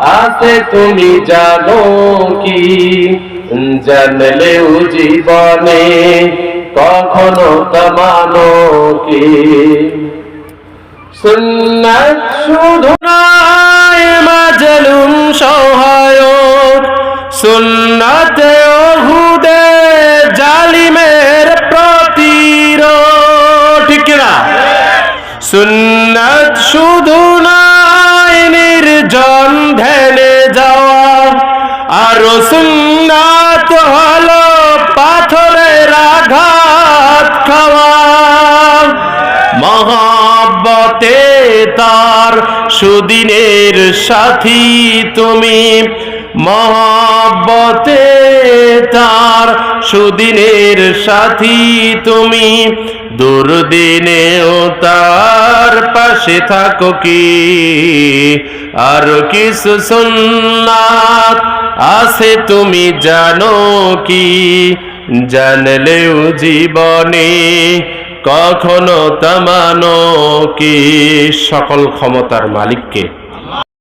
আছে তুমি জানো কি? জানলেও জীবনে কখনো তমানো কি? সুন্নাত শুধু মাজলুম সহায়ক। সুন্নাতে ওহুদে জালিমের প্রতিরোধ। ঠিক কিনা? সুন্নাত শুধু সুন্নাত হলো পাথরের আঘাত খাওয়া। মহাব্বতে তার সুদিনের সাথী তুমি। মহাব্বতে তার সুদিনের সাথী তুমি। দুর্দিনেও তার পাশে থাকো কি? আর কিছু সুন্নাত আছে তুমি জানো কি? জানলেও জীবনে কখনো তামানো কি? সকল ক্ষমতার মালিককে